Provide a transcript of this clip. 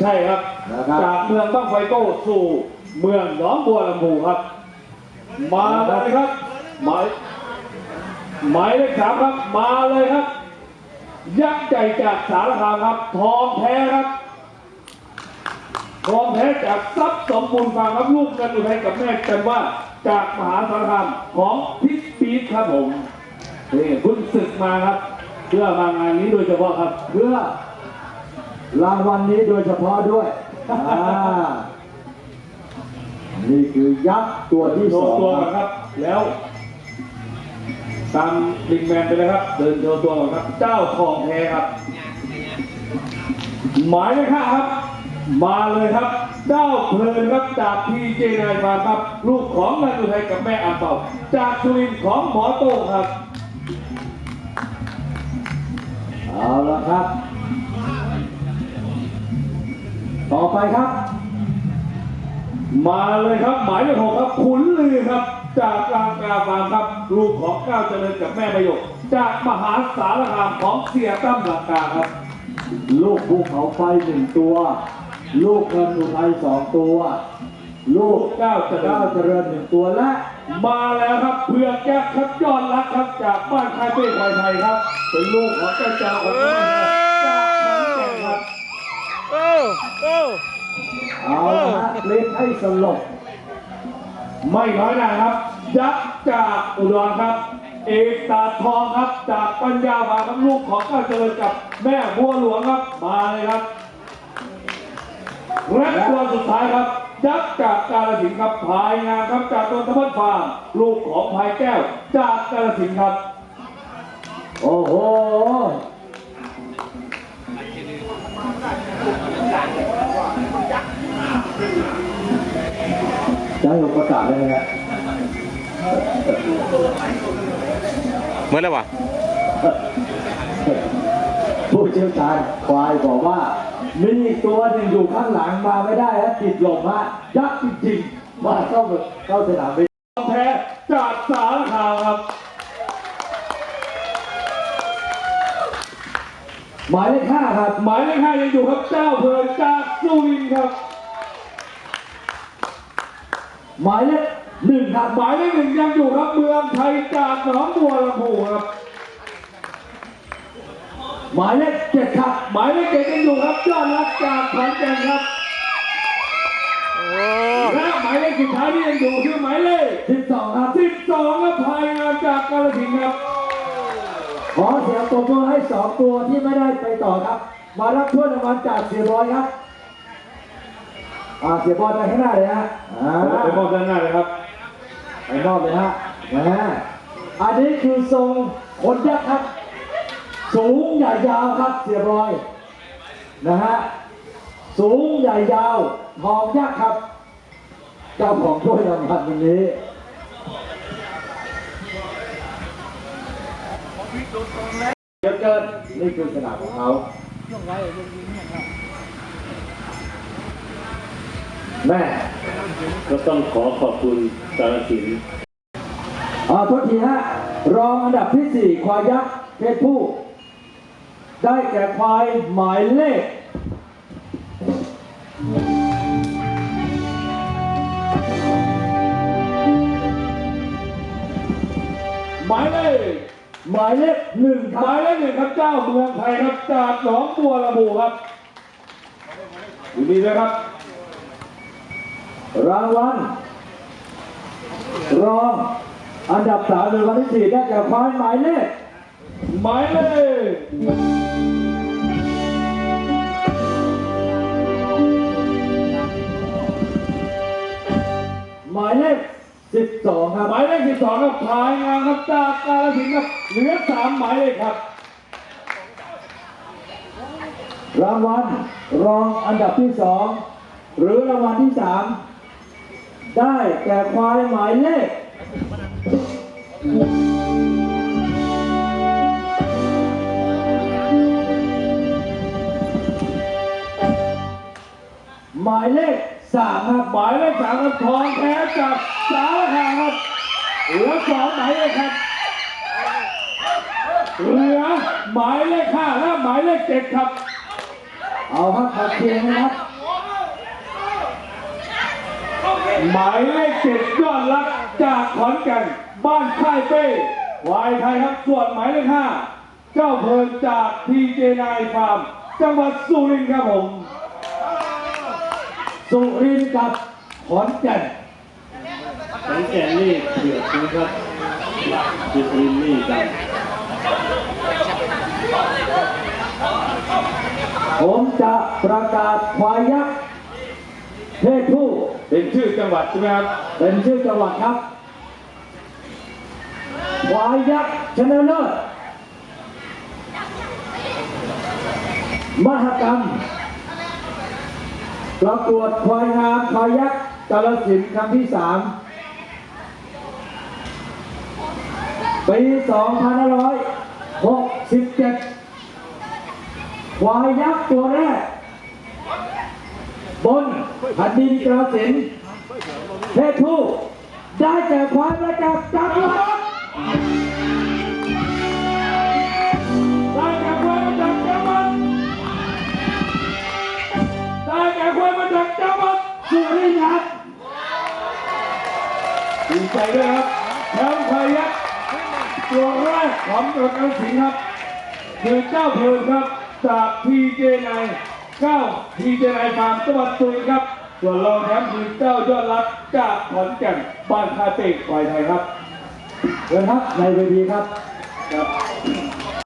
ใช่ครับ นะครับจากเมืองบ้างไฟโก้สู่เมืองหนองบัวลำพูครับ มาเลยครับหมายหมายเลขสามครับ มาเลยครับ ยักษ์ใหญ่จากสารคามครับ ทองแท้ครับ ทองแท้จากทรัพย์สมบูรณ์ฟาร์มครับลูกกันอุทัยกับแม่กันว่าจากมหาสารคามของพิษปีดครับผมนี่เพิ่งศึกมาครับ เพื่อมางานนี้โดยเฉพาะครับเพื่อ รางวัลนี้โดยเฉพาะด้วยอ่านี่คือยักษ์ตัวที่โชสอว์งตัวคก่รัอบนครับ แล้วตามลิงแมนไปเลยครับ เดินโชว์ตัวก่อนครับ เจ้าทองแท้ครับ หมายเลขห้าครับ มาเลยครับ เจ้าเพลินครับจากพีเจนายฟาร์มครับ ลูกของนายอุทัยกับแม่อัมเปาจากสุรินทร์ของหมอโต้งครับ เอาละครับ ต่อไปครับ มาเลยครับ หมายเลขหกครับขุนลือครับ จากลางกาฟาร์มครับลูกของก้าวเจริญกับแม่ประโยคจากมหาสารคามของเสียตั้มลังกาครับ ลูกภูเขาไฟหนึ่งตัว ลูกเงินอุทัยสองตัว ลูกก้าวเจริเจ้าญเจริญหนึ่งตัวและ มาแล้วครับเพื่อแก้ครับยอดรักครับจากบ้านคายเป้ควายไทยครับ เป็นลูกของเจ้าเจ้าของ เอาละฮะเล่นให้สลบ ไม่น้อยหนะครับ ยักษ์จากอุดรครับ เอกตาทองครับ จากปัญญาภาครับลูกของก้าวเจริญกับแม่บัวหลวงครับ มาเลยครับและตัวสุดท้ายครับยักษ์จากกาลสินธุ์ครับพายงามครับจากตนทพัฒน์ฟาร์มลูกของพายแก้ว จากกาลสินธุ์ครับ โอ้โห จะให้ผมประกาศได้ไหมครับเมื่อไรวะผู้เชี่ยวชาญควายบอกว่า มีอีกตัวหนึ่งอยู่ข้างหลังมาไม่ได้แล้วติดลมฮะยักษ์จริงๆมาเข้าเข้าสนามไปแท้จากสารคามครับหมายเลขห้าครับ หมายเลขห้ายังอยู่ครับเจ้าเพลินจากสุรินทร์ครับ หมายเลขหนึ่งครับหมายเลขหนึ่งยังอยู่ครับเมืองไทยจากหนองบัวลำพูครับหมายเลขเจ็ดครับหมายเลขเจ็ดยังอยู่ครับยอดรักจากขอนแก่นครับและหมายเลขสุดท้ายที่ยังอยู่คือหมายเลขสิบสองครับสิบสองครับพายงามจากกาฬสินธุ์ครับขอเสียงปรบมือให้สองตัวที่ไม่ได้ไปต่อครับ มารับถ้วยรางวัลจากเสียบอยครับ อ่าเสียบอยไปข้างหน้าเลยฮะอ่าไปมอบด้านหน้าเลยครับไปมอบเลยฮะนะอันนี้คือทรงคนยักษ์ครับ สูงใหญ่ยาวครับเสียบอยนะฮะสูงใหญ่ยาวทองยักษ์ครับ เจ้าของถ้วยรางวัลวันนี้เยอะเกินนี่คือสนามของเขา แม่ก็ต้องขอขอบคุณกาฬสินธุ์อ่าโทษทีฮะ รองอันดับที่สี่ควายยักษ์เพศผู้ ได้แก่ควายหมายเลขหมายเลขหมายเลขหนึ่งคหรับมายเลขหนึ่งครับเจ้าเมืองไทยครับจากหนองบัวลำพูครับยินดีด้วยครับ รางวัลรองอันดับสามในวันที่สี่ได้แก่ควายหมายเลขหมายเลขหมายเลขสิบสองครับ หมายเลขสิบสองครับพายงานครับจากกาฬสินธุ์ครับเหลือสามหมายเลขครับ รางวัลรองอันดับที่สองหรือรางวัลที่สาม ได้แก่ควายหมายเลขหมายเลขสามครับหมายเลขสามครับทองแท้จากสารคามครับเหลือสองหมายเลขครับเหลือหมายเลขห้าและหมายเลขเจ็ดครับ เอาครับขัดเคียงนะครับ หมายเลขเจ็ดยอดรักจากขอนแก่นบ้านค่ายเป้วายไทยครับส่วนหมายเลขห้าเจ้าเพลินจากทีเจนายฟาร์มจังหวัดสุรินทร์ครับผม สุรินทร์กับขอนแก่นขอนแก่นนี่เดือดนะครับสุรินทร์นี่กันผมจะประกาศควายยักษ์เพศผู้ เป็นชื่อจังหวัดใช่ไหมครับ เป็นชื่อจังหวัดครับควายยักษ์ชนะเลิศมหกรรมประกวดควายงามควายยักษ์กาลสินครั้งที่สามปี2567ควายยักษ์ตัวแรก บนแผ่นดินกาลสินเพศผู้ได้แก่ควายมาจากจังหวัดได้แก่ควายมาจากจังหวัดได้แก่ควายมาจากจังหวัดสุรินทร์ครับดีใจด้วยครับแชมป์ไทยยักษ์ตัวแรกของจังหวัดกาฬสินครับคือเจ้าเพลินครับจากทีเจน เก้าทีเจนายฟาร์มจังหวัดสุรินทร์ครับ ส่วนรองแชมป์คือเจ้ายอดรักจากขอนแก่นบ้านคาเตกควายไทยครับเชิญครับในเวทีครับครับ